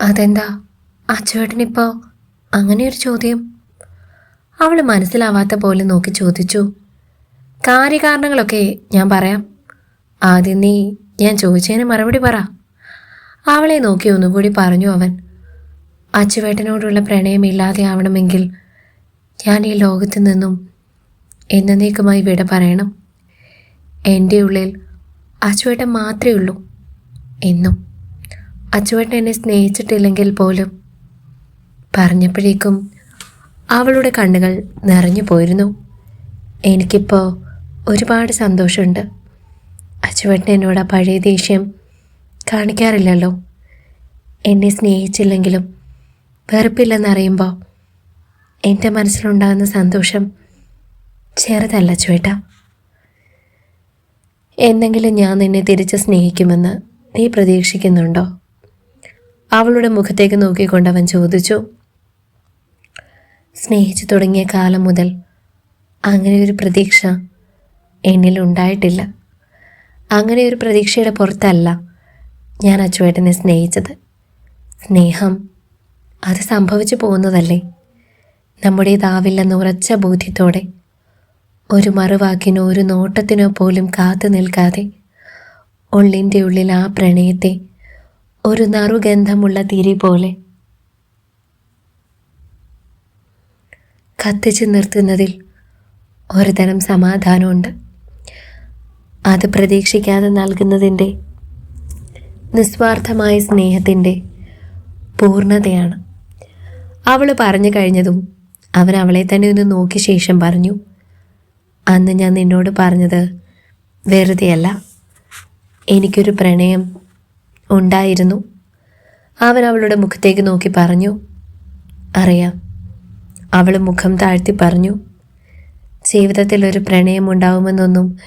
അതെന്താ? അച്ചുവേട്ടനിപ്പോ അങ്ങനെ ഒരു ചോദ്യം? അവൾ മനസ്സിലാവാത്ത പോലെ നോക്കി ചോദിച്ചു. കാര്യകാരണങ്ങളൊക്കെ ഞാൻ പറയാം. ആദ്യം നീ ഞാൻ ചോദിച്ചതിന് മറുപടി പറ. അവളെ നോക്കി ഒന്നുകൂടി പറഞ്ഞു അവൻ. അച്ചുവേട്ടനോടുള്ള പ്രണയം ഇല്ലാതെ ആവണമെങ്കിൽ ഞാൻ ഈ ലോകത്ത് നിന്നും എന്നേക്കുമായി വിട പറയണം. എന്റെ ഉള്ളിൽ അച്ചുവേട്ടൻ മാത്രമേ ഉള്ളൂ. എന്നും. അച്ചുവേട്ടൻ എന്നെ സ്നേഹിച്ചിട്ടില്ലെങ്കിൽ പോലും പറഞ്ഞപ്പോഴേക്കും അവളുടെ കണ്ണുകൾ നിറഞ്ഞു പോയിരുന്നു. എനിക്കിപ്പോൾ ഒരുപാട് സന്തോഷമുണ്ട്. അച്ചുവേട്ടൻ എന്നോട് ആ പഴയ ദേഷ്യം കാണിക്കാറില്ലല്ലോ. എന്നെ സ്നേഹിച്ചില്ലെങ്കിലും വെറുപ്പില്ലെന്നറിയുമ്പോൾ എന്റെ മനസ്സിലുണ്ടാകുന്ന സന്തോഷം ചെറുതല്ല ചുവേട്ട എന്നെങ്കിലും ഞാൻ നിന്നെ തിരിച്ച് സ്നേഹിക്കുമെന്ന് നീ പ്രതീക്ഷിക്കുന്നുണ്ടോ? അവളുടെ മുഖത്തേക്ക് നോക്കിക്കൊണ്ട് അവൻ ചോദിച്ചു സ്നേഹിച്ചു തുടങ്ങിയ കാലം മുതൽ അങ്ങനെ ഒരു പ്രതീക്ഷ എന്നിൽ ഉണ്ടായിട്ടില്ല. അങ്ങനെ ഒരു പ്രതീക്ഷയുടെ പുറത്തല്ല ഞാൻ അച്ചുവേട്ടനെ സ്നേഹിച്ചത്. സ്നേഹം അത് സംഭവിച്ചു പോകുന്നതല്ലേ? നമ്മുടേതാവില്ലെന്ന ഉറച്ച ബോധ്യത്തോടെ ഒരു മറുവാക്കിനോ ഒരു നോട്ടത്തിനോ പോലും കാത്തു നിൽക്കാതെ ഉള്ളിന്റെ ഉള്ളിൽ ആ പ്രണയത്തെ ഒരു നറുഗന്ധമുള്ള തിരി പോലെ. കത്തിച്ചു നിർത്തുന്നതിൽ ഒരുതരം സമാധാനമുണ്ട്. അത് പ്രതീക്ഷിക്കാതെ നൽകുന്നതിന്റെ നിസ്വാർത്ഥമായ സ്നേഹത്തിന്റെ പൂർണതയാണ് അവൾ പറഞ്ഞു കഴിഞ്ഞതും അവൻ അവളെ തന്നെ ഒന്ന് നോക്കിയ ശേഷം പറഞ്ഞു അന്ന് ഞാൻ നിന്നോട് പറഞ്ഞത് വെറുതെയല്ല. എനിക്കൊരു പ്രണയം ഉണ്ടായിരുന്നു. അവൻ അവളുടെ മുഖത്തേക്ക് നോക്കി പറഞ്ഞു അറിയാം. അവൾ മുഖം താഴ്ത്തി പറഞ്ഞു ജീവിതത്തിൽ ഒരു പ്രണയം ഉണ്ടാവുമെന്നൊന്നും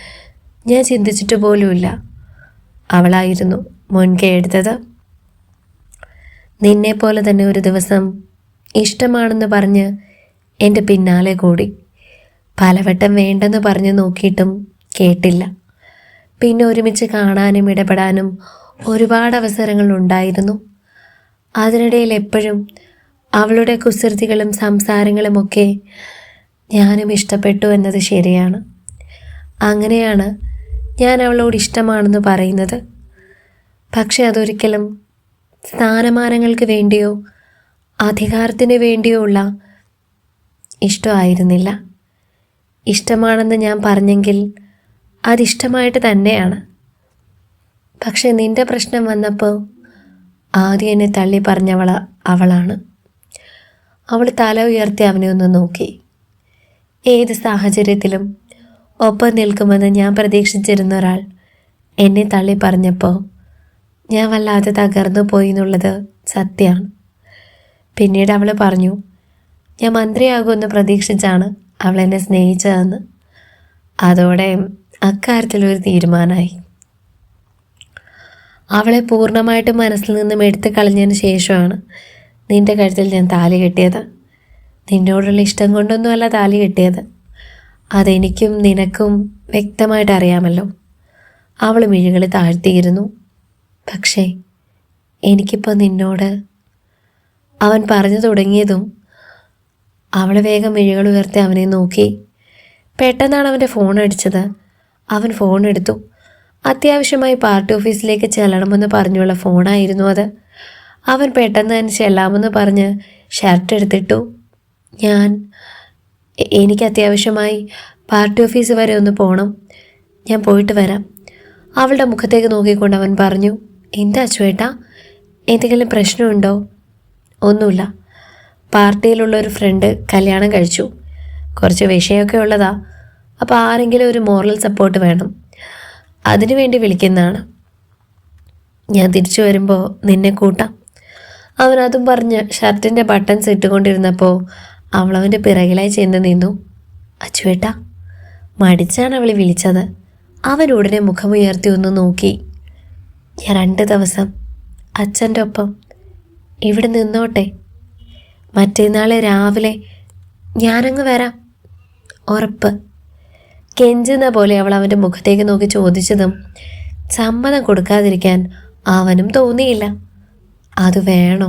ഞാൻ ചിന്തിച്ചിട്ട് പോലുമില്ല. അവളായിരുന്നു മുൻകൈ എടുത്തത്. നിന്നെപ്പോലെ തന്നെ ഒരു ദിവസം ഇഷ്ടമാണെന്ന് പറഞ്ഞ് എന്റെ പിന്നാലെ കൂടി. പലവട്ടം വേണ്ടെന്ന് പറഞ്ഞു നോക്കിയിട്ടും കേട്ടില്ല. പിന്നെ ഒരുമിച്ച് കാണാനും ഇടപെടാനും ഒരുപാട് അവസരങ്ങൾ ഉണ്ടായിരുന്നു. അതിനിടയിൽ എപ്പോഴും അവളുടെ കുസൃതികളും സംസാരങ്ങളുമൊക്കെ ഞാനും ഇഷ്ടപ്പെട്ടു എന്നത് ശരിയാണ്. അങ്ങനെയാണ് ഞാൻ അവളോട് ഇഷ്ടമാണെന്ന് പറയുന്നത്. പക്ഷെ അതൊരിക്കലും സ്ഥാനമാനങ്ങൾക്ക് വേണ്ടിയോ അധികാരത്തിന് വേണ്ടിയോ ഉള്ള ഇഷ്ടമായിരുന്നില്ല ഇഷ്ടമാണെന്ന് ഞാൻ പറഞ്ഞെങ്കിൽ അതിഷ്ടമായിട്ട് തന്നെയാണ്. പക്ഷെ നിന്റെ പ്രശ്നം വന്നപ്പോൾ ആദ്യം എന്നെ തള്ളി പറഞ്ഞവള അവളാണ്. അവൾ തല ഉയർത്തി അവനെ ഒന്ന് നോക്കി. ഏത് സാഹചര്യത്തിലും ഒപ്പം നിൽക്കുമെന്ന് ഞാൻ പ്രതീക്ഷിച്ചിരുന്ന ഒരാൾ എന്നെ തള്ളി പറഞ്ഞപ്പോൾ ഞാൻ വല്ലാതെ തകർന്നു പോയി എന്നുള്ളത് സത്യമാണ് പിന്നീട് അവൾ പറഞ്ഞു ഞാൻ മന്ത്രിയാകുമെന്ന് പ്രതീക്ഷിച്ചാണ് അവൾ എന്നെ സ്നേഹിച്ചതെന്ന്. അതോടെ അക്കാര്യത്തിലൊരു തീരുമാനമായി. അവളെ പൂർണമായിട്ടും മനസ്സിൽ നിന്നും എടുത്തു കളഞ്ഞതിന് ശേഷമാണ് നിന്റെ കഴുത്തിൽ ഞാൻ താലി കെട്ടിയത്. നിന്നോടുള്ള ഇഷ്ടം കൊണ്ടൊന്നുമല്ല താലി കെട്ടിയത്. അതെനിക്കും നിനക്കും വ്യക്തമായിട്ട് അറിയാമല്ലോ. അവൾ മിഴികൾ താഴ്ത്തിയിരുന്നു. പക്ഷേ എനിക്കിപ്പോൾ നിന്നോട് അവൻ പറഞ്ഞു തുടങ്ങിയതും അവൾ വേഗം മിഴികൾ ഉയർത്തി അവനെ നോക്കി. പെട്ടെന്നാണ് അവന്റെ ഫോൺ അടിച്ചത്. അവൻ ഫോൺ എടുത്തു. അത്യാവശ്യമായി പാർട്ടി ഓഫീസിലേക്ക് ചെല്ലണമെന്ന് പറഞ്ഞുള്ള ഫോണായിരുന്നു അത്. അവൻ പെട്ടെന്ന് തന്നെ ചെല്ലാമെന്ന് പറഞ്ഞ് ഷർട്ട് എടുത്തിട്ടു. ഞാൻ എനിക്ക് അത്യാവശ്യമായി പാർട്ടി ഓഫീസ് വരെ ഒന്ന് പോകണം ഞാൻ പോയിട്ട് വരാം. അവളുടെ മുഖത്തേക്ക് നോക്കിക്കൊണ്ട് അവൻ പറഞ്ഞു എന്താ ചേട്ടാ എന്തെങ്കിലും പ്രശ്നമുണ്ടോ? ഒന്നുമില്ല. പാർട്ടിയിലുള്ള ഒരു ഫ്രണ്ട് കല്യാണം കഴിച്ചു. കുറച്ച് വിഷയമൊക്കെ ഉള്ളതാ. അപ്പോൾ ആരെങ്കിലും ഒരു മോറൽ സപ്പോർട്ട് വേണം. അതിനു വേണ്ടി വിളിക്കുന്നതാണ്. ഞാൻ തിരിച്ചു വരുമ്പോൾ നിന്നെ കൂട്ടാം. അവൻ അതും പറഞ്ഞ് ഷർട്ടിന്റെ ബട്ടൺസ് ഇട്ടുകൊണ്ടിരുന്നപ്പോൾ അവളവന്റെ പിറകിലായി ചെന്ന് നിന്നു. അച്ചുവേട്ട മടിച്ചാണ് അവൾ വിളിച്ചത്. അവൻ ഉടനെ മുഖമുയർത്തി ഒന്ന് നോക്കി. ഞാൻ രണ്ട് ദിവസം അച്ഛന്റെ ഒപ്പം ഇവിടെ നിന്നോട്ടെ. മറ്റേന്നാളെ രാവിലെ ഞാനങ്ങ് വരാം. ഉറപ്പ്. കെഞ്ചുന്ന പോലെ അവൾ അവന്റെ മുഖത്തേക്ക് നോക്കി ചോദിച്ചതും സമ്മതം കൊടുക്കാതിരിക്കാൻ അവനും തോന്നിയില്ല. അത് വേണോ?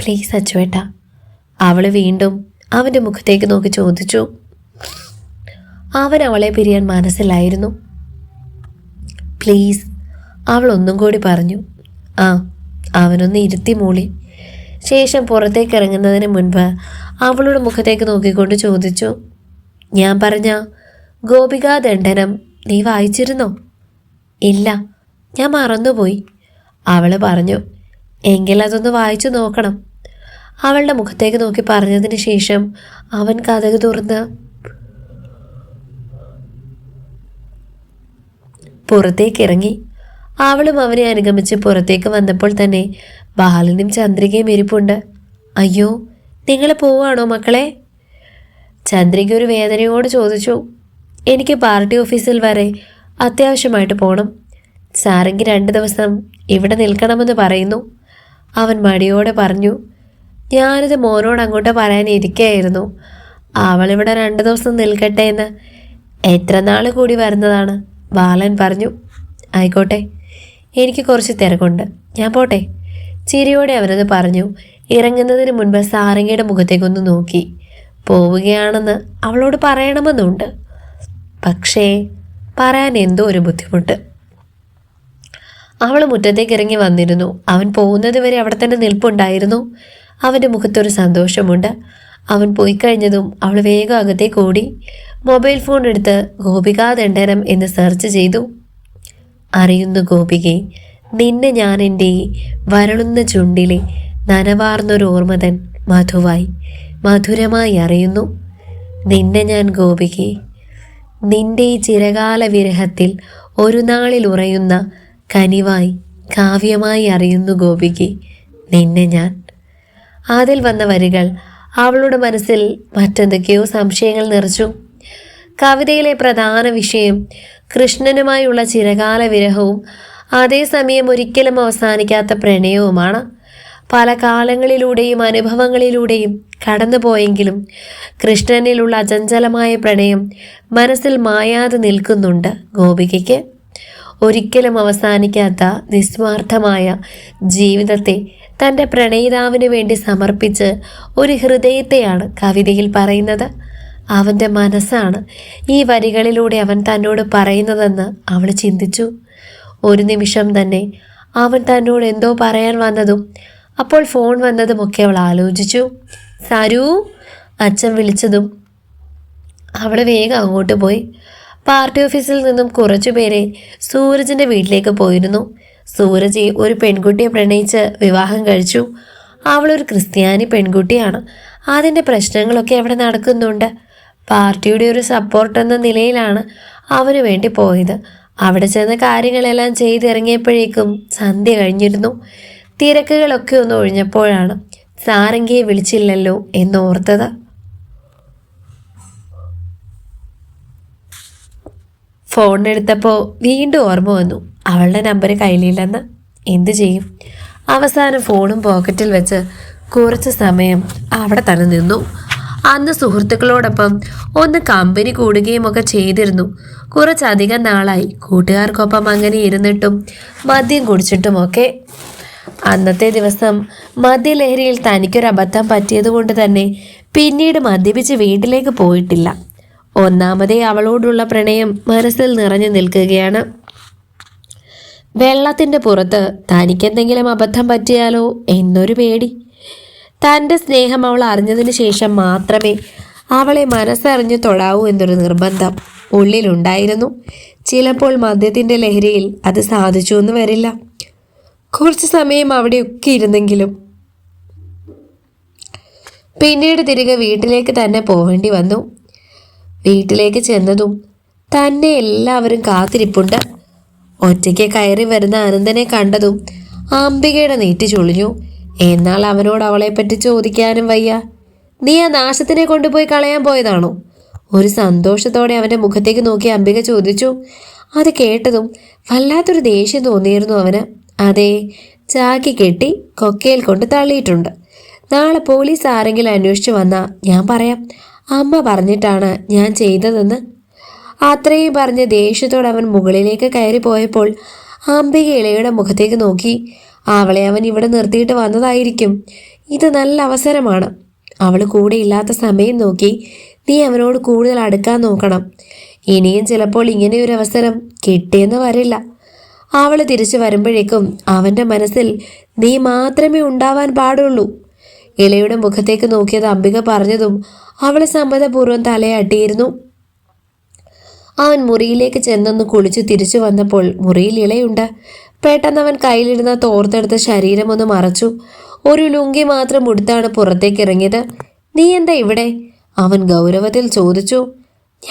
പ്ലീസ് അച്ചുവേട്ട. അവൾ വീണ്ടും അവന്റെ മുഖത്തേക്ക് നോക്കി ചോദിച്ചു. അവൻ അവളെ പിരിയാൻ മനസ്സിലായിരുന്നു. പ്ലീസ് അവൾ ഒന്നും കൂടി പറഞ്ഞു. ആ അവനൊന്ന് ഇരുത്തി മൂളി. ശേഷം പുറത്തേക്ക് ഇറങ്ങുന്നതിന് മുൻപ് അവളുടെ മുഖത്തേക്ക് നോക്കിക്കൊണ്ട് ചോദിച്ചു. ഞാൻ പറഞ്ഞ ഗോപികാ ദണ്ഡനം നീ വായിച്ചിരുന്നോ? ഇല്ല ഞാൻ മറന്നുപോയി. അവൾ പറഞ്ഞു എങ്കിൽ അതൊന്ന് വായിച്ചു നോക്കണം. അവളുടെ മുഖത്തേക്ക് നോക്കി പറഞ്ഞതിന് ശേഷം അവൻ കഥക് തുറന്ന് പുറത്തേക്ക് ഇറങ്ങി. അവളും അവനെ അനുഗമിച്ച് പുറത്തേക്ക് വന്നപ്പോൾ തന്നെ ബാലനും ചന്ദ്രികയും ഇരിപ്പുണ്ട്. അയ്യോ നിങ്ങൾ പോവാണോ മക്കളെ? ചന്ദ്രിക ഒരു വേദനയോട് ചോദിച്ചു. എനിക്ക് പാർട്ടി ഓഫീസിൽ വരെ അത്യാവശ്യമായിട്ട് പോകണം സാറെങ്കിൽ രണ്ട് ദിവസം ഇവിടെ നിൽക്കണമെന്ന് പറയുന്നു. അവൻ മടിയോടെ പറഞ്ഞു ഞാനിത് മോനോട് അങ്ങോട്ട് പറയാനിരിക്കുകയായിരുന്നു അവളിവിടെ രണ്ട് ദിവസം നിൽക്കട്ടെ എന്ന് എത്ര നാൾ കൂടി വരുന്നതാണ് ബാലൻ പറഞ്ഞു. ആയിക്കോട്ടെ എനിക്ക് കുറച്ച് തിരക്കുണ്ട്. ഞാൻ പോട്ടെ. ചിരിയോടെ അവനത് പറഞ്ഞു. ഇറങ്ങുന്നതിന് മുൻപ് സാരംഗയുടെ മുഖത്തേക്കൊന്ന് നോക്കി. പോവുകയാണെന്ന് അവളോട് പറയണമെന്നുണ്ട്. പക്ഷേ പറയാൻ എന്തോ ഒരു ബുദ്ധിമുട്ട്. അവൾ മുറ്റത്തേക്ക് ഇറങ്ങി വന്നിരുന്നു. അവൻ പോകുന്നത് വരെ അവിടെ തന്നെ നിൽപ്പുണ്ടായിരുന്നു. അവന്റെ മുഖത്തൊരു സന്തോഷമുണ്ട്. അവൻ പോയി കഴിഞ്ഞതും അവൾ വേഗം അകത്തേക്ക് ഓടി. മൊബൈൽ ഫോൺ എടുത്ത് ഗോപികാ ദണ്ഡനം എന്ന് സെർച്ച് ചെയ്തു. അറിയുന്നു ഗോപികെ നിന്നെ ഞാൻ എന്റെ വരളുന്ന ചുണ്ടിലെ നനവാർന്നൊരു ഓർമ്മതൻ മധുവായി മധുരമായി അറിയുന്നു. നിന്നെ ഞാൻ ഗോപികെ നിന്റെ ചിരകാല വിരഹത്തിൽ ഒരു നാളിൽ ഉറയുന്ന കനിവായി കാവ്യമായി അറിയുന്നു ഗോപിക്ക് നിന്നെ ഞാൻ. അതിൽ വന്ന വരികൾ അവളുടെ മനസ്സിൽ മറ്റെന്തൊക്കെയോ സംശയങ്ങൾ നിറച്ചു. കവിതയിലെ പ്രധാന വിഷയം കൃഷ്ണനുമായുള്ള ചിരകാല വിരഹവും അതേസമയം ഒരിക്കലും അവസാനിക്കാത്ത പ്രണയവുമാണ്. പല കാലങ്ങളിലൂടെയും അനുഭവങ്ങളിലൂടെയും കടന്നുപോയെങ്കിലും കൃഷ്ണനിലുള്ള അചഞ്ചലമായ പ്രണയം മനസ്സിൽ മായാതെ നിൽക്കുന്നുണ്ട് ഗോപികയ്ക്ക്. ഒരിക്കലും അവസാനിക്കാത്ത നിസ്വാർത്ഥമായ ജീവിതത്തെ തന്റെ പ്രണയിതാവിന് വേണ്ടി സമർപ്പിച്ച് ഒരു ഹൃദയത്തെയാണ് കവിതയിൽ പറയുന്നത്. അവന്റെ മനസ്സാണ് ഈ വരികളിലൂടെ അവൻ തന്നോട് പറയുന്നതെന്ന് അവൾ ചിന്തിച്ചു. ഒരു നിമിഷം തന്നെ അവൻ തന്നോട് എന്തോ പറയാൻ വന്നതും അപ്പോൾ ഫോൺ വന്നതുമൊക്കെ അവൾ ആലോചിച്ചു. സരു അച്ഛൻ വിളിച്ചതും അവൾ വേഗം അങ്ങോട്ട് പോയി. പാർട്ടി ഓഫീസിൽ നിന്നും കുറച്ചു പേരെ സൂരജിന്റെ വീട്ടിലേക്ക് പോയിരുന്നു. സൂരജ് ഒരു പെൺകുട്ടിയെ പ്രണയിച്ച് വിവാഹം കഴിച്ചു. അവളൊരു ക്രിസ്ത്യാനി പെൺകുട്ടിയാണ്. അതിന്റെ പ്രശ്നങ്ങളൊക്കെ അവിടെ നടക്കുന്നുണ്ട്. പാർട്ടിയുടെ ഒരു സപ്പോർട്ട് എന്ന നിലയിലാണ് അവന് വേണ്ടി പോയത്. അവിടെ ചെന്ന കാര്യങ്ങളെല്ലാം ചെയ്തിറങ്ങിയപ്പോഴേക്കും സന്ധ്യ കഴിഞ്ഞിരുന്നു. തിരക്കുകളൊക്കെ ഒന്ന് ഒഴിഞ്ഞപ്പോഴാണ് സാരംഗിയെ വിളിച്ചില്ലല്ലോ എന്നോർത്തത്. ഫോൺ എടുത്തപ്പോൾ വീണ്ടും ഓർമ്മ വന്നു അവളുടെ നമ്പർ കയ്യിലില്ലെന്ന്. എന്തു ചെയ്യും? അവസാനം ഫോണും പോക്കറ്റിൽ വെച്ച് കുറച്ച് സമയം അവിടെ തന്നെ നിന്നു. അന്ന് സുഹൃത്തുക്കളോടൊപ്പം ഒന്ന് കമ്പനി കൂടുകയും ഒക്കെ ചെയ്തിരുന്നു. കുറച്ചധികം നാളായി. കൂട്ടുകാർക്കൊപ്പം അങ്ങനെ ഇരുന്നിട്ടും മദ്യം കുടിച്ചിട്ടുമൊക്കെ. അന്നത്തെ ദിവസം മദ്യലഹരിയിൽ തനിക്കൊരു അബദ്ധം പറ്റിയതുകൊണ്ട് തന്നെ പിന്നീട് മദ്യപിച്ച് വീട്ടിലേക്ക് പോയിട്ടില്ല. ഒന്നാമതേ അവളോടുള്ള പ്രണയം മനസ്സിൽ നിറഞ്ഞു നിൽക്കുകയാണ്. വെള്ളത്തിന്റെ പുറത്ത് തനിക്കെന്തെങ്കിലും അബദ്ധം പറ്റിയാലോ എന്നൊരു പേടി. തന്റെ സ്നേഹം അവൾ അറിഞ്ഞതിന് ശേഷം മാത്രമേ അവളെ മനസ്സറിഞ്ഞു തൊടാവൂ എന്നൊരു നിർബന്ധം ഉള്ളിലുണ്ടായിരുന്നു. ചിലപ്പോൾ മദ്യത്തിന്റെ ലഹരിയിൽ അത് സാധിച്ചു എന്ന് വരില്ല. കുറച്ച് സമയം അവിടെയൊക്കെ ഇരുന്നെങ്കിലും. പിന്നീട് തിരികെ വീട്ടിലേക്ക് തന്നെ പോവേണ്ടി വന്നു. വീട്ടിലേക്ക് ചെന്നതും തന്നെ എല്ലാവരും കാത്തിരിപ്പുണ്ട്. ഒറ്റയ്ക്ക് കയറി വരുന്ന അനന്തനെ കണ്ടതും അംബികയുടെ നീട്ടി ചൊളിഞ്ഞു. എന്നാൽ അവനോട് അവളെപ്പറ്റി ചോദിക്കാനും വയ്യ. നീ ആ നാശത്തിനെ കൊണ്ടുപോയി കളയാൻ പോയതാണോ? ഒരു സന്തോഷത്തോടെ അവന്റെ മുഖത്തേക്ക് നോക്കി അംബിക ചോദിച്ചു. അത് കേട്ടതും വല്ലാത്തൊരു ദേഷ്യം തോന്നിയിരുന്നു അവന്. അതെ ചാക്കി കെട്ടി കൊക്കയിൽ കൊണ്ട് തള്ളിയിട്ടുണ്ട്. നാളെ പോലീസ് ആരെങ്കിലും അന്വേഷിച്ചു വന്നാൽ ഞാൻ പറയാം. അമ്മ പറഞ്ഞിട്ടാണ് ഞാൻ ചെയ്തതെന്ന്. അത്രയും പറഞ്ഞ് ദേഷ്യത്തോടെ അവൻ മുകളിലേക്ക് കയറി പോയപ്പോൾ അംബിക ഇളയുടെ മുഖത്തേക്ക് നോക്കി. അവളെ അവൻ ഇവിടെ നിർത്തിയിട്ട് വന്നതായിരിക്കും. ഇത് നല്ല അവസരമാണ്. അവൾ കൂടെ ഇല്ലാത്ത സമയം നോക്കി നീ അവനോട് കൂടുതൽ അടുക്കാൻ നോക്കണം. ഇനിയും ചിലപ്പോൾ ഇങ്ങനെ ഒരു അവസരം കിട്ടിയെന്ന് വരില്ല. അവൾ തിരിച്ചു വരുമ്പോഴേക്കും അവന്റെ മനസ്സിൽ നീ മാത്രമേ ഉണ്ടാവാൻ പാടുള്ളൂ. ഇളയുടെ മുഖത്തേക്ക് നോക്കിയത് അംബിക പറഞ്ഞതും അവൾ സമ്മതപൂർവം തലയാട്ടിയിരുന്നു. അവൻ മുറിയിലേക്ക് ചെന്നൊന്ന് കുളിച്ച് തിരിച്ചു വന്നപ്പോൾ മുറിയിൽ ഇളയുണ്ട്. പെട്ടെന്ന് അവൻ കയ്യിലിരുന്ന തോർത്തെടുത്ത ശരീരം ഒന്ന് മറച്ചു. ഒരു ലുങ്കി മാത്രം ഉടുത്താണ് പുറത്തേക്ക് ഇറങ്ങിയത്. നീ എന്താ ഇവിടെ? അവൻ ഗൗരവത്തിൽ ചോദിച്ചു.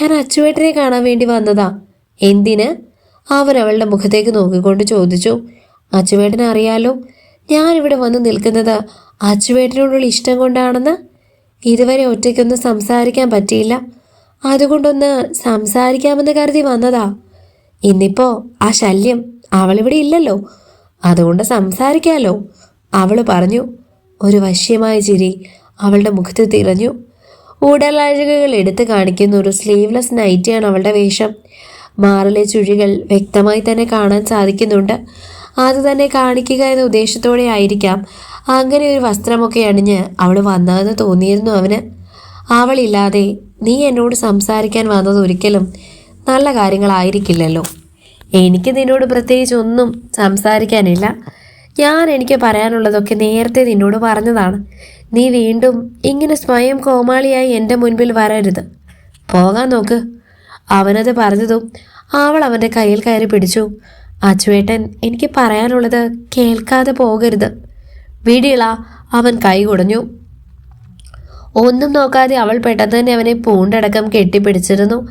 ഞാൻ അച്ചുവേട്ടനെ കാണാൻ വേണ്ടി വന്നതാ. എന്തിന്? അവൻ അവളുടെ മുഖത്തേക്ക് നോക്കിക്കൊണ്ട് ചോദിച്ചു അച്ചുവേട്ടൻ അറിയാലോ? ഞാനിവിടെ വന്ന് നിൽക്കുന്നത് അച്ചുവേട്ടനോടുള്ള ഇഷ്ടം കൊണ്ടാണെന്ന്? ഇതുവരെ ഒറ്റയ്ക്കൊന്നും സംസാരിക്കാൻ പറ്റിയില്ല. അതുകൊണ്ടൊന്ന് സംസാരിക്കാമെന്ന് കരുതി വന്നതാ. ഇന്നിപ്പോ ആ ശല്യം അവളിവിടെ ഇല്ലല്ലോ. അതുകൊണ്ട് സംസാരിക്കാലോ. അവൾ പറഞ്ഞു. ഒരു വശ്യമായ ചിരി അവളുടെ മുഖത്ത് തിരഞ്ഞു ഉടലഴകുകൾ എടുത്തു കാണിക്കുന്ന ഒരു സ്ലീവ്ലെസ് നൈറ്റിയാണ് അവളുടെ വേഷം. മാറിലെ ചുഴികൾ വ്യക്തമായി തന്നെ കാണാൻ സാധിക്കുന്നുണ്ട്. അത് തന്നെ കാണിക്കുക എന്ന ഉദ്ദേശത്തോടെ ആയിരിക്കാം അങ്ങനെ ഒരു വസ്ത്രമൊക്കെ അണിഞ്ഞ് അവൾ വന്നതെന്ന് തോന്നിയിരുന്നു അവന്. അവളില്ലാതെ നീ എന്നോട് സംസാരിക്കാൻ വന്നത് ഒരിക്കലും നല്ല കാര്യങ്ങളായിരിക്കില്ലല്ലോ. എനിക്ക് നിന്നോട് പ്രത്യേകിച്ച് ഒന്നും സംസാരിക്കാനില്ല. ഞാൻ എനിക്ക് പറയാനുള്ളതൊക്കെ നേരത്തെ നിന്നോട് പറഞ്ഞതാണ്. നീ വീണ്ടും ഇങ്ങനെ സ്വയം കോമാളിയായി എന്റെ മുൻപിൽ വരരുത്. പോകാൻ നോക്ക്. അവനത് പറഞ്ഞതും അവൾ അവന്റെ കയ്യിൽ കയറി പിടിച്ചു. അച്ചുവേട്ടൻ എനിക്ക് പറയാനുള്ളത് കേൾക്കാതെ പോകരുത്. വിടിള അവൻ കൈ കുടഞ്ഞു. ഒന്നും നോക്കാതെ അവൾ പെട്ടെന്ന് തന്നെ അവനെ പൂണ്ടടക്കം കെട്ടിപ്പിടിച്ചിരുന്നു.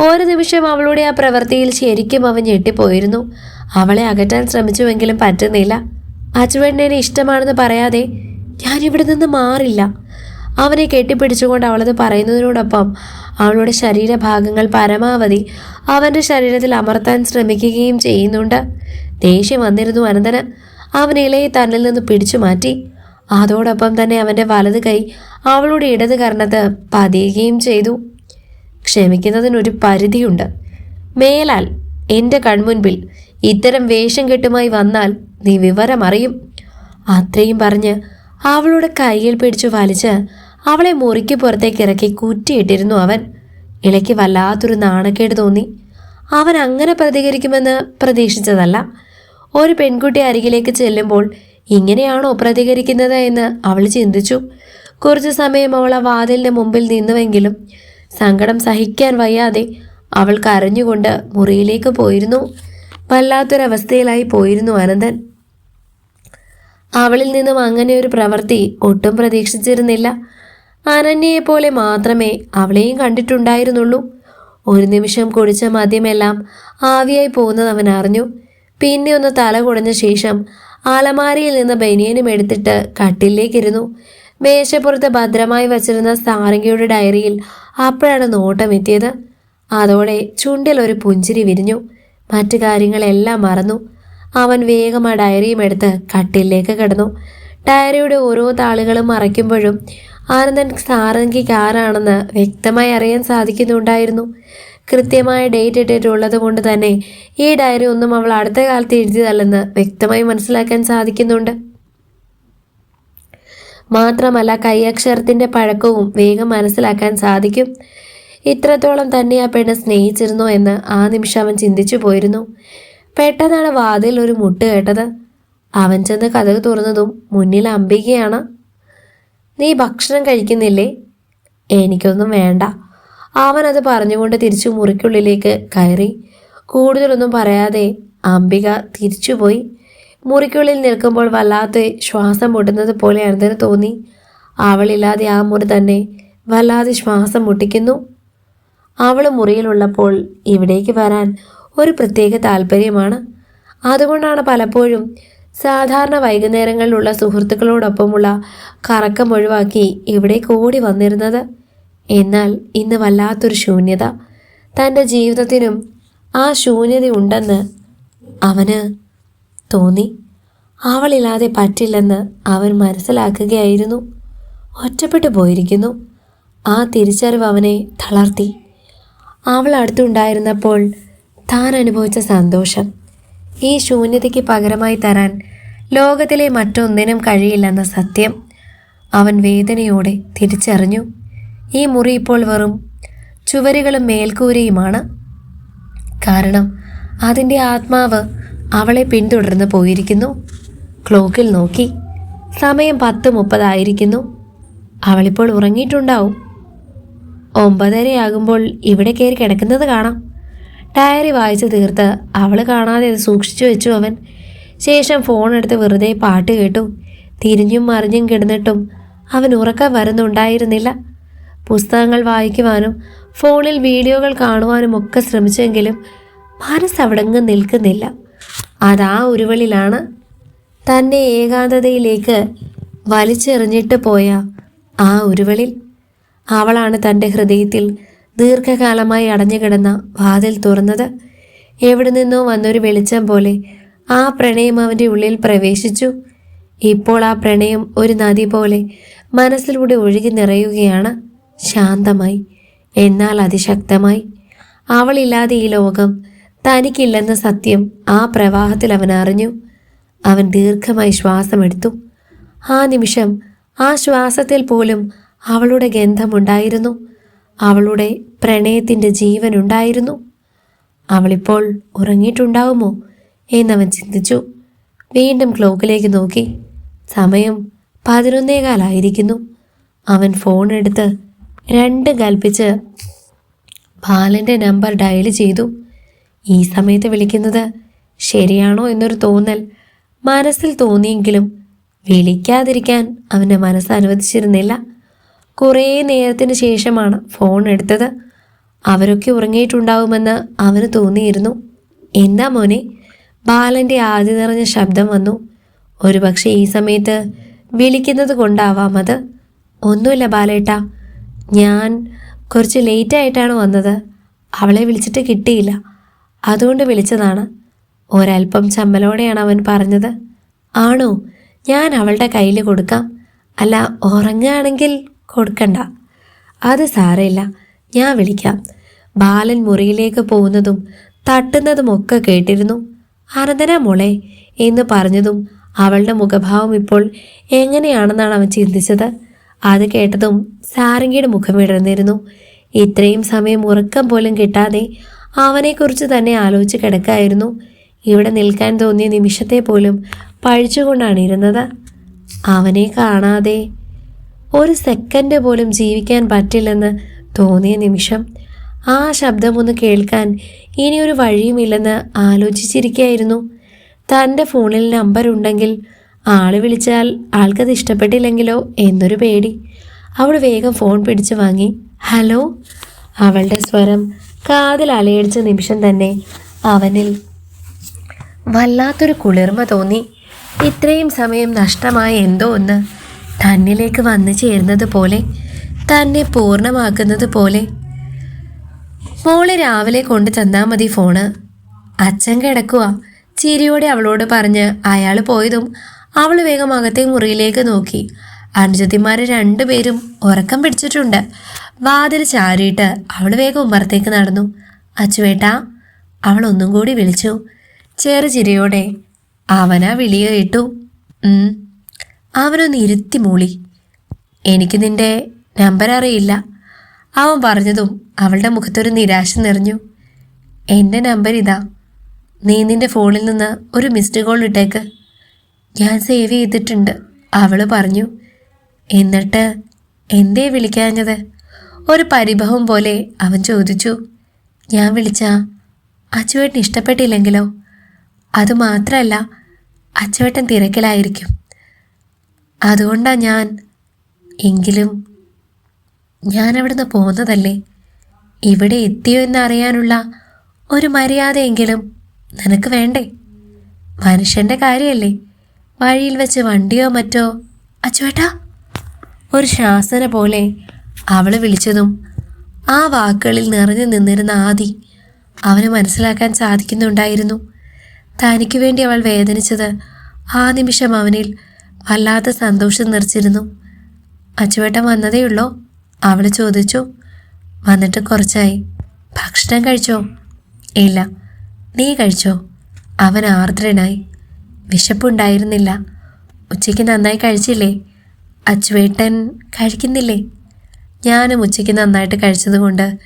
ഒരു നിമിഷം അവളുടെ ആ പ്രവൃത്തിയിൽ ശരിക്കും അവൻ ഞെട്ടിപ്പോയിരുന്നു. അവളെ അകറ്റാൻ ശ്രമിച്ചുവെങ്കിലും പറ്റുന്നില്ല. അച്ചുവേട്ടനെ ഇഷ്ടമാണെന്ന് പറയാതെ ഞാൻ ഇവിടെ നിന്ന് മാറില്ല. അവനെ കെട്ടിപ്പിടിച്ചുകൊണ്ട് അവളത് പറയുന്നതിനോടൊപ്പം അവളുടെ ശരീരഭാഗങ്ങൾ പരമാവധി അവന്റെ ശരീരത്തിൽ അമർത്താൻ ശ്രമിക്കുകയും ചെയ്യുന്നുണ്ട്. ദേഷ്യം വന്നിരുന്നു അനന്തന് അവൻ ഇലയെ തന്നിൽ നിന്ന് പിടിച്ചു മാറ്റി. അതോടൊപ്പം തന്നെ അവന്റെ വലത് കൈ അവളുടെ ഇടത് കർണത്ത് പതിയുകയും ചെയ്തു. ക്ഷമിക്കുന്നതിനൊരു പരിധിയുണ്ട്. മേലാൽ എന്റെ കൺമുൻപിൽ ഇത്തരം വേഷം കെട്ടുമായി വന്നാൽ നീ വിവരമറിയും. അത്രയും പറഞ്ഞ് അവളുടെ കയ്യിൽ പിടിച്ചു വലിച്ച് അവളെ മുറിക്ക് പുറത്തേക്ക് ഇറക്കി കുറ്റിയിട്ടിരുന്നു അവൻ. ഇളയ്ക്ക് വല്ലാത്തൊരു നാണക്കേട് തോന്നി. അവൻ അങ്ങനെ പ്രതികരിക്കുമെന്ന് പ്രതീക്ഷിച്ചതല്ല. ഒരു പെൺകുട്ടി അരികിലേക്ക് ചെല്ലുമ്പോൾ ഇങ്ങനെയാണോ പ്രതികരിക്കുന്നത് എന്ന് അവൾ ചിന്തിച്ചു. കുറച്ചു സമയം അവൾ ആ വാതിലിന് മുമ്പിൽ നിന്നുവെങ്കിലും സങ്കടം സഹിക്കാൻ വയ്യാതെ അവൾ കരഞ്ഞുകൊണ്ട് മുറിയിലേക്ക് പോയിരുന്നു. വല്ലാത്തൊരവസ്ഥയിലായി പോയിരുന്നു അനന്തൻ. അവളിൽ നിന്നും അങ്ങനെ ഒരു പ്രവൃത്തി ഒട്ടും പ്രതീക്ഷിച്ചിരുന്നില്ല. അനന്യയെ പോലെ മാത്രമേ അവളെയും കണ്ടിട്ടുണ്ടായിരുന്നുള്ളൂ. ഒരു നിമിഷം കുടിച്ച മദ്യമെല്ലാം ആവിയായി പോകുന്നത് അവൻ അറിഞ്ഞു. പിന്നെ ഒന്ന് തല കുടഞ്ഞ ശേഷം അലമാരിയിൽ നിന്ന് ബനിയനും എടുത്തിട്ട് കട്ടിലേക്കിരുന്നു മേശപ്പുറത്ത് ഭദ്രമായി വച്ചിരുന്ന സാരംഗിയുടെ ഡയറിയിൽ അപ്പോഴാണ് നോട്ടം എത്തിയത്. അതോടെ ചുണ്ടിൽ ഒരു പുഞ്ചിരി വിരിഞ്ഞു. മറ്റു കാര്യങ്ങളെല്ലാം മറന്നു. അവൻ വേഗം ആ ഡയറിയും എടുത്ത് കട്ടിലേക്ക് കിടന്നു. ഡയറിയുടെ ഓരോ താളുകളും മറയ്ക്കുമ്പോഴും ആനന്ദൻ സാരംഗിക്ക് ആരാണെന്ന് വ്യക്തമായി അറിയാൻ സാധിക്കുന്നുണ്ടായിരുന്നു. കൃത്യമായ ഡേറ്റ് ഇട്ടിട്ടുള്ളത് കൊണ്ട് തന്നെ ഈ ഡയറി ഒന്നും അവൾ അടുത്ത കാലത്ത് എഴുതിയതല്ലെന്ന് വ്യക്തമായി മനസ്സിലാക്കാൻ സാധിക്കുന്നുണ്ട്. മാത്രമല്ല കൈയക്ഷരത്തിന്റെ പഴക്കവും വേഗം മനസ്സിലാക്കാൻ സാധിക്കും. ഇത്രത്തോളം തന്നെ ആ പെണ്ണ് സ്നേഹിച്ചിരുന്നോ എന്ന് ആ നിമിഷം അവൻ ചിന്തിച്ചു പോയിരുന്നു. പെട്ടെന്നാണ് വാതിൽ ഒരു മുട്ട് കേട്ടത്. അവൻ ചെന്ന് കഥക് തുറന്നതും മുന്നിൽ അംബികയാണ്. നീ ഭക്ഷണം കഴിക്കുന്നില്ലേ? എനിക്കൊന്നും വേണ്ട. അവൻ അത് പറഞ്ഞുകൊണ്ട് തിരിച്ചു മുറിക്കുള്ളിലേക്ക് കയറി. കൂടുതലൊന്നും പറയാതെ അംബിക തിരിച്ചുപോയി. മുറിക്കുള്ളിൽ നിൽക്കുമ്പോൾ വല്ലാതെ ശ്വാസം മുട്ടുന്നത് പോലെ അനന്തന് തോന്നി. അവളില്ലാതെ ആ മുറി തന്നെ വല്ലാതെ ശ്വാസം മുട്ടിക്കുന്നു. അവൾ മുറിയിലുള്ളപ്പോൾ ഇവിടേക്ക് വരാൻ ഒരു പ്രത്യേക താല്പര്യമാണ്. അതുകൊണ്ടാണ് പലപ്പോഴും സാധാരണ വൈകുന്നേരങ്ങളിലുള്ള സുഹൃത്തുക്കളോടൊപ്പമുള്ള കറക്കം ഒഴിവാക്കി ഇവിടേക്ക് ഓടി വന്നിരുന്നത്. എന്നാൽ ഇന്ന് വല്ലാത്തൊരു ശൂന്യത. തന്റെ ജീവിതത്തിനും ആ ശൂന്യതയുണ്ടെന്ന് അവന് തോന്നി. അവളില്ലാതെ പറ്റില്ലെന്ന് അവൻ മനസ്സിലാക്കുകയായിരുന്നു. ഒറ്റപ്പെട്ടു പോയിരിക്കുന്നു. ആ തിരിച്ചറിവ് അവനെ തളർത്തി. അവൾ അടുത്തുണ്ടായിരുന്നപ്പോൾ താൻ അനുഭവിച്ച സന്തോഷം. ഈ ശൂന്യതയ്ക്ക് പകരമായി തരാൻ ലോകത്തിലെ മറ്റൊന്നിനും കഴിയില്ലെന്ന സത്യം അവൻ വേദനയോടെ തിരിച്ചറിഞ്ഞു. ഈ മുറി ഇപ്പോൾ വെറും ചുവരുകളും മേൽക്കൂരയുമാണ്. കാരണം അതിന്റെ ആത്മാവ് അവളെ പിന്തുടർന്ന് പോയിരിക്കുന്നു. ക്ലോക്കിൽ നോക്കി. സമയം പത്ത് മുപ്പതായിരിക്കുന്നു. അവളിപ്പോൾ ഉറങ്ങിയിട്ടുണ്ടാവും. ഒമ്പതരയാകുമ്പോൾ ഇവിടെ കയറി കിടക്കുന്നത് കാണാം. ഡയറി വായിച്ചു തീർത്ത് അവൾ കാണാതെ അത് സൂക്ഷിച്ചു വെച്ചു അവൻ. ശേഷം ഫോൺ എടുത്ത് വെറുതെ പാട്ട് കേട്ടു. തിരിഞ്ഞും മറിഞ്ഞും കിടന്നിട്ടും അവൻ ഉറക്കം വരുന്നുണ്ടായിരുന്നില്ല. പുസ്തകങ്ങൾ വായിക്കുവാനും ഫോണിൽ വീഡിയോകൾ കാണുവാനും ഒക്കെ ശ്രമിച്ചെങ്കിലും മനസ്സ് അവിടെങ്ങും നിൽക്കുന്നില്ല. അതാ ഒരുവളിലാണ് തന്നെ ഏകാന്തതയിലേക്ക് വലിച്ചെറിഞ്ഞിട്ട് പോയ ആ ഉരുവളിൽ അവളാണ് തന്റെ ഹൃദയത്തിൽ ദീർഘകാലമായി അടഞ്ഞുകിടന്ന വാതിൽ തുറന്നത് എവിടെ നിന്നോ വന്നൊരു വെളിച്ചം പോലെ ആ പ്രണയം അവന്റെ ഉള്ളിൽ പ്രവേശിച്ചു. ഇപ്പോൾ ആ പ്രണയം ഒരു നദി പോലെ മനസ്സിലൂടെ ഒഴുകി നിറയുകയാണ്. ശാന്തമായി എന്നാൽ അതിശക്തമായി. അവളില്ലാതെ ഈ ലോകം തനിക്കില്ലെന്ന സത്യം ആ പ്രവാഹത്തിൽ അവൻ അറിഞ്ഞു. അവൻ ദീർഘമായി ശ്വാസമെടുത്തു. ആ നിമിഷം ആ ശ്വാസത്തിൽ പോലും അവളുടെ ഗന്ധമുണ്ടായിരുന്നു. അവളുടെ പ്രണയത്തിന്റെ ജീവനുണ്ടായിരുന്നു. അവളിപ്പോൾ ഉറങ്ങിയിട്ടുണ്ടാവുമോ എന്നവൻ ചിന്തിച്ചു. വീണ്ടും ക്ലോക്കിലേക്ക് നോക്കി. സമയം പതിനൊന്നേകാലായിരിക്കുന്നു. അവൻ ഫോൺ എടുത്ത് രണ്ട് കൽപ്പിച്ച് ബാലന്റെ നമ്പർ ഡയൽ ചെയ്തു. ഈ സമയത്ത് വിളിക്കുന്നത് ശരിയാണോ എന്നൊരു തോന്നൽ മനസ്സിൽ തോന്നിയെങ്കിലും വിളിക്കാതിരിക്കാൻ അവന്റെ മനസ്സ് അനുവദിച്ചിരുന്നില്ല. കുറേ നേരത്തിന് ശേഷമാണ് ഫോൺ എടുത്തത്. അവരൊക്കെ ഉറങ്ങിയിട്ടുണ്ടാവുമെന്ന് അവന് തോന്നിയിരുന്നു. എന്താ മോനെ? ബാലന്റെ ആദ്യ നിറഞ്ഞ ശബ്ദം വന്നു. ഒരുപക്ഷെ ഈ സമയത്ത് വിളിക്കുന്നത് കൊണ്ടാവാം അത്. ഒന്നുമില്ല ബാലേട്ട. ഞാൻ കുറച്ച് ലേറ്റായിട്ടാണ് വന്നത്. അവളെ വിളിച്ചിട്ട് കിട്ടിയില്ല. അതുകൊണ്ട് വിളിച്ചതാണ്. ഒരൽപ്പം ചമ്മലോടെയാണ് അവൻ പറഞ്ഞത്. ആണോ? ഞാൻ അവളുടെ കയ്യിൽ കൊടുക്കാം. അല്ല ഉറങ്ങുകയാണെങ്കിൽ കൊടുക്കണ്ട. അത് സാരമില്ല. ഞാൻ വിളിക്കാം. ബാലൻ മുറിയിലേക്ക് പോകുന്നതും തട്ടുന്നതും ഒക്കെ കേട്ടിരുന്നു. അനന്തര മോളെ എന്ന് പറഞ്ഞതും അവളുടെ മുഖഭാവം ഇപ്പോൾ എങ്ങനെയാണെന്നാണ് അവൻ ചിന്തിച്ചത്. അത് കേട്ടതും സാരംഗിയുടെ മുഖം ഇടർന്നിരുന്നു. ഇത്രയും സമയം ഉറക്കം പോലും കിട്ടാതെ അവനെക്കുറിച്ച് തന്നെ ആലോചിച്ച് കിടക്കായിരുന്നു. ഇവിടെ നിൽക്കാൻ തോന്നിയ നിമിഷത്തെ പോലും പഴിച്ചുകൊണ്ടാണ് ഇരുന്നത്. അവനെ കാണാതെ ഒരു സെക്കൻഡ് പോലും ജീവിക്കാൻ പറ്റില്ലെന്ന് തോന്നിയ നിമിഷം ആ ശബ്ദമൊന്ന് കേൾക്കാൻ ഇനിയൊരു വഴിയുമില്ലെന്ന് ആലോചിച്ചിരിക്കുകയായിരുന്നു തന്റെ ഫോണിൽ നമ്പർ ഉണ്ടെങ്കിൽ ആൾ വിളിച്ചാൽ ആൾക്കത് ഇഷ്ടപ്പെട്ടില്ലെങ്കിലോ എന്നൊരു പേടി. അവൾ വേഗം ഫോൺ പിടിച്ചു വാങ്ങി. ഹലോ? അവളുടെ സ്വരം കാതിൽ അലയടിച്ച നിമിഷം തന്നെ അവനിൽ വല്ലാത്തൊരു കുളിർമ തോന്നി. ഇത്രയും സമയം നഷ്ടമായ എന്തോ ഒന്ന്? തന്നിലേക്ക് വന്നു ചേരുന്നത് പോലെ തന്നെ പൂർണമാക്കുന്നത് പോലെ. മോളെ രാവിലെ കൊണ്ടു തന്നാൽ മതി ഫോണ്. അച്ഛൻ കിടക്കുക ചിരിയോടെ അവളോട് പറഞ്ഞ് അയാൾ പോയതും അവൾ വേഗം അകത്തെ മുറിയിലേക്ക് നോക്കി. അനുജത്തിമാരെ രണ്ടുപേരും ഉറക്കം പിടിച്ചിട്ടുണ്ട്. വാതിൽ ചാരിയിട്ട് അവൾ വേഗം ഉമ്മറത്തേക്ക് നടന്നു. അച്ചുവേട്ട അവൾ ഒന്നും കൂടി വിളിച്ചു. ചെറു ചിരിയോടെ അവനാ വിളി ഇട്ടു. അവനൊന്ന് ഇരുത്തി മൂളി. എനിക്ക് നിന്റെ നമ്പർ അറിയില്ല. അവൻ പറഞ്ഞതും അവളുടെ മുഖത്തൊരു നിരാശ നിറഞ്ഞു. എന്റെ നമ്പർ ഇതാ. നീ നിന്റെ ഫോണിൽ നിന്ന് ഒരു മിസ്ഡ് കോൾ ഇട്ടേക്ക്. ഞാൻ സേവ് ചെയ്തിട്ടുണ്ട് അവൾ പറഞ്ഞു. എന്നിട്ട് എന്തേ വിളിക്കാഞ്ഞത്? ഒരു പരിഭവം പോലെ അവൻ ചോദിച്ചു. ഞാൻ വിളിച്ച അച്ചുവേട്ടൻ ഇഷ്ടപ്പെട്ടില്ലെങ്കിലോ? അതുമാത്രമല്ല അച്ചുവേട്ടൻ തിരക്കിലായിരിക്കും. അതുകൊണ്ടാ ഞാൻ എങ്കിലും ഞാൻ അവിടുന്ന് പോകുന്നതല്ലേ ഇവിടെ എത്തിയോ എന്ന് അറിയാനുള്ള ഒരു മര്യാദയെങ്കിലും നിനക്ക് വേണ്ടേ? മനുഷ്യന്റെ കാര്യമല്ലേ വഴിയിൽ വെച്ച് വണ്ടിയോ മറ്റോ? അച്ചുവേട്ടാ ഒരു ശാസന പോലെ അവൾ വിളിച്ചതും ആ വാക്കുകളിൽ നിറഞ്ഞു നിന്നിരുന്ന ആദി അവന് മനസ്സിലാക്കാൻ സാധിക്കുന്നുണ്ടായിരുന്നു. തനിക്ക് വേണ്ടി അവൾ വേദനിച്ചത് ആ നിമിഷം അവനിൽ വല്ലാത്ത സന്തോഷം നിറച്ചിരുന്നു. അച്ചുവേട്ടൻ വന്നതേയുള്ളോ. അവൾ ചോദിച്ചു. വന്നിട്ട് കുറച്ചായി. ഭക്ഷണം കഴിച്ചോ? ഇല്ല. നീ കഴിച്ചോ? അവൻ ആർദ്രനായി. വിശപ്പുണ്ടായിരുന്നില്ല. ഉച്ചയ്ക്ക് നന്നായി കഴിച്ചില്ലേ? അച്ചുവേട്ടൻ കഴിക്കുന്നില്ലേ? ഞാനും ഉച്ചയ്ക്ക് നന്നായിട്ട് കഴിച്ചതുകൊണ്ട്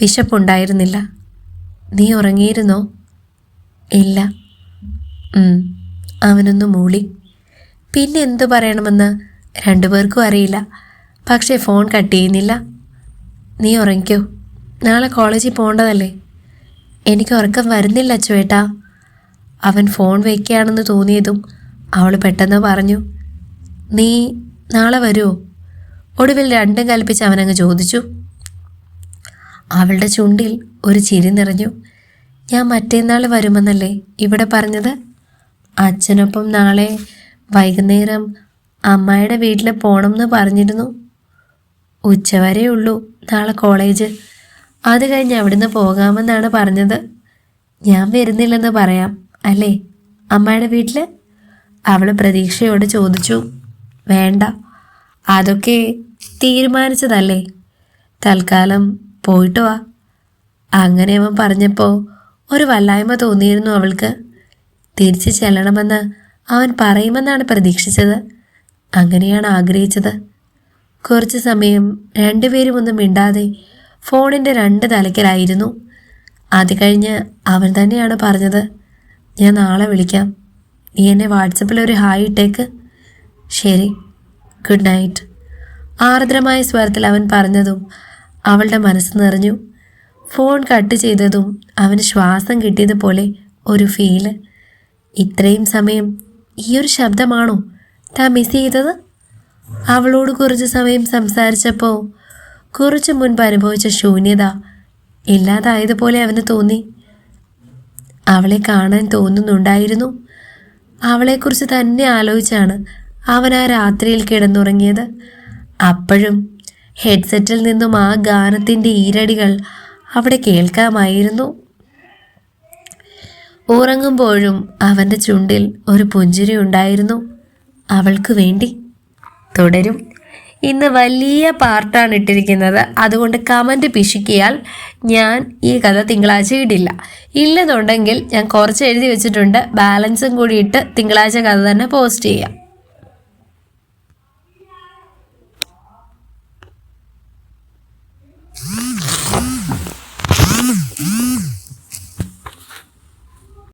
വിശപ്പുണ്ടായിരുന്നില്ല. നീ ഉറങ്ങിയിരുന്നോ? ഇല്ല. അവനൊന്ന് മൂളി. പിന്നെ എന്തു പറയണമെന്ന് രണ്ടുപേർക്കും അറിയില്ല. പക്ഷേ ഫോൺ കട്ട് ചെയ്യുന്നില്ല. നീ ഉറങ്ങിക്കോ. നാളെ കോളേജിൽ പോകേണ്ടതല്ലേ? എനിക്ക് ഉറക്കം വരുന്നില്ല അച്ചുവേട്ടാ. അവൻ ഫോൺ വയ്ക്കുകയാണെന്ന് തോന്നിയതും അവൾ പെട്ടെന്ന് പറഞ്ഞു. നീ നാളെ വരുമോ ഒടുവിൽ രണ്ടും കൽപ്പിച്ച് അവനങ്ങ് ചോദിച്ചു. അവളുടെ ചുണ്ടിൽ ഒരു ചിരി നിറഞ്ഞു. ഞാൻ മറ്റേന്നാൾ വരുമെന്നല്ലേ ഇവിടെ പറഞ്ഞത്? അച്ഛനൊപ്പം നാളെ വൈകുന്നേരം അമ്മായിയുടെ വീട്ടിൽ പോകണമെന്ന് പറഞ്ഞിരുന്നു. ഉച്ചവരെ ഉള്ളൂ നാളെ കോളേജ്. അത് കഴിഞ്ഞ് അവിടുന്ന് പോകാമെന്നാണ് പറഞ്ഞത്. ഞാൻ വരുന്നില്ലെന്ന് പറയാം അല്ലേ? അമ്മായിയുടെ വീട്ടിൽ അവൾ പ്രതീക്ഷയോട് ചോദിച്ചു. വേണ്ട അതൊക്കെ തീരുമാനിച്ചതല്ലേ? തൽക്കാലം പോയിട്ട് വാ. അങ്ങനെ അവൻ പറഞ്ഞപ്പോൾ ഒരു വല്ലായ്മ തോന്നിയിരുന്നു അവൾക്ക്. തിരിച്ചു ചെല്ലണമെന്ന് അവൻ പറയുമെന്നാണ് പ്രതീക്ഷിച്ചത്. അങ്ങനെയാണ് ആഗ്രഹിച്ചത്. കുറച്ച് സമയം രണ്ടുപേരും ഒന്നും മിണ്ടാതെ ഫോണിന്റെ രണ്ട് തലക്കലായിരുന്നു അത് കഴിഞ്ഞ് അവൻ തന്നെയാണ് പറഞ്ഞത് ഞാൻ നാളെ വിളിക്കാം. നീ എന്നെ വാട്സപ്പിൽ ഒരു ഹായ് ഇട്ടേക്ക്. ശരി ഗുഡ് നൈറ്റ്. ആർദ്രമായ സ്വരത്തിൽ അവൻ പറഞ്ഞതും അവളുടെ മനസ്സ് നിറഞ്ഞു. ഫോൺ കട്ട് ചെയ്തതും അവന് ശ്വാസം കിട്ടിയതുപോലെ ഒരു ഫീൽ. ഇത്രയും സമയം ഈ ഒരു ശബ്ദമാണോ? താൻ മിസ് ചെയ്തത്? അവളോട് കുറച്ച് സമയം സംസാരിച്ചപ്പോൾ കുറച്ച് മുൻപ് അനുഭവിച്ച ശൂന്യത ഇല്ലാതായതുപോലെ അവന് തോന്നി. അവളെ കാണാൻ തോന്നുന്നുണ്ടായിരുന്നു. അവളെക്കുറിച്ച് തന്നെ ആലോചിച്ചാണ് അവൻ ആ രാത്രിയിൽ കിടന്നുറങ്ങിയത്. അപ്പോഴും ഹെഡ്സെറ്റിൽ നിന്നും ആ ഗാനത്തിന്റെ ഈരടികൾ അവിടെ കേൾക്കാമായിരുന്നു. ഉറങ്ങുമ്പോഴും അവന്റെ ചുണ്ടിൽ ഒരു പുഞ്ചിരി ഉണ്ടായിരുന്നു. അവൾക്ക് വേണ്ടി. തുടരും. ഇന്ന് വലിയ പാർട്ടാണ് ഇട്ടിരിക്കുന്നത്. അതുകൊണ്ട് കമന്റ് പിശുക്കിയാൽ ഞാൻ ഈ കഥ തിങ്കളാഴ്ച ഇടില്ല. ഇല്ലെന്നുണ്ടെങ്കിൽ ഞാൻ കുറച്ച് എഴുതി വെച്ചിട്ടുണ്ട്. ബാലൻസും കൂടി ഇട്ട് തിങ്കളാഴ്ച കഥ തന്നെ പോസ്റ്റ് ചെയ്യാം.